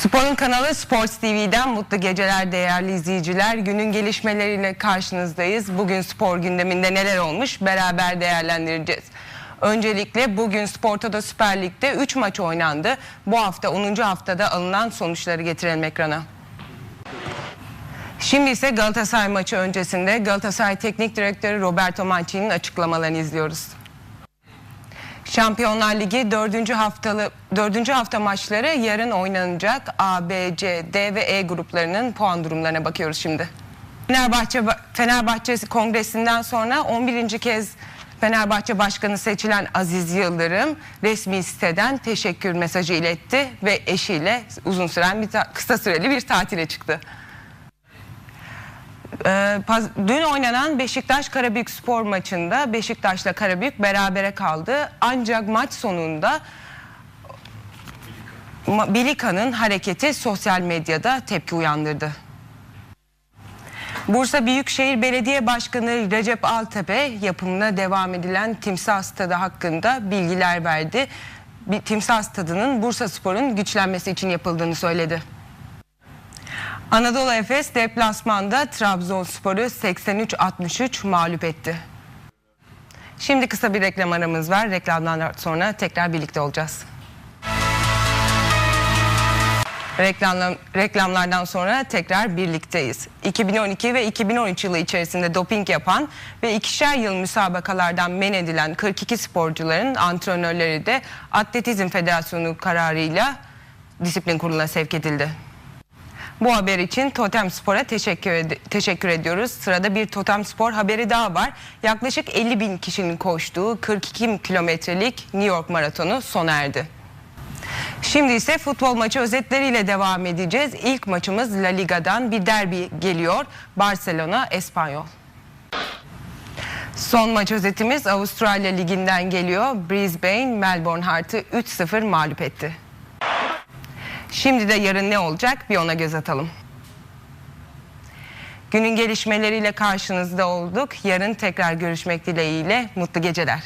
Sporun kanalı Sports TV'den mutlu geceler değerli izleyiciler. Günün gelişmeleriyle karşınızdayız. Bugün spor gündeminde neler olmuş beraber değerlendireceğiz. Öncelikle bugün Spor Toto Süper Lig'de 3 maç oynandı. Bu hafta 10. haftada alınan sonuçları getirelim ekrana. Şimdi ise Galatasaray maçı öncesinde Galatasaray Teknik Direktörü Roberto Mancini'nin açıklamalarını izliyoruz. Şampiyonlar Ligi 4. haftalı 4. hafta maçları yarın oynanacak. A, B, C, D ve E gruplarının puan durumlarına bakıyoruz şimdi. Fenerbahçe Fenerbahçe Kongresi'nden sonra 11. kez Fenerbahçe Başkanı seçilen Aziz Yıldırım resmi siteden teşekkür mesajı iletti ve eşiyle uzun süren bir kısa süreli bir tatile çıktı. Ee, Dün oynanan Beşiktaş Karabük spor maçında Beşiktaş'la Karabük berabere kaldı. Ancak maç sonunda Bilika'nın hareketi sosyal medyada tepki uyandırdı. Bursa Büyükşehir Belediye Başkanı Recep Altepe yapımına devam edilen Timsah Stadı hakkında bilgiler verdi. Bir Timsah Stadı'nın Bursa Spor'un güçlenmesi için yapıldığını söyledi. Anadolu Efes deplasmanda Trabzonspor'u 83-63 mağlup etti. Şimdi kısa bir reklam aramız var. Reklamdan sonra tekrar birlikte olacağız. Reklamlar, reklamlardan sonra tekrar birlikteyiz. 2012 ve 2013 yılı içerisinde doping yapan ve ikişer yıl müsabakalardan men edilen 42 sporcuların antrenörleri de Atletizm Federasyonu kararıyla disiplin kuruluna sevk edildi. Bu haber için Totem Spor'a teşekkür, ed- teşekkür ediyoruz. Sırada bir Totem Spor haberi daha var. Yaklaşık 50 bin kişinin koştuğu 42 kilometrelik New York maratonu sona erdi. Şimdi ise futbol maçı özetleriyle devam edeceğiz. İlk maçımız La Liga'dan bir derbi geliyor. Barcelona Espanyol. Son maç özetimiz Avustralya Ligi'nden geliyor. Brisbane Melbourne Heart'ı 3-0 mağlup etti. Şimdi de yarın ne olacak bir ona göz atalım. Günün gelişmeleriyle karşınızda olduk. Yarın tekrar görüşmek dileğiyle mutlu geceler.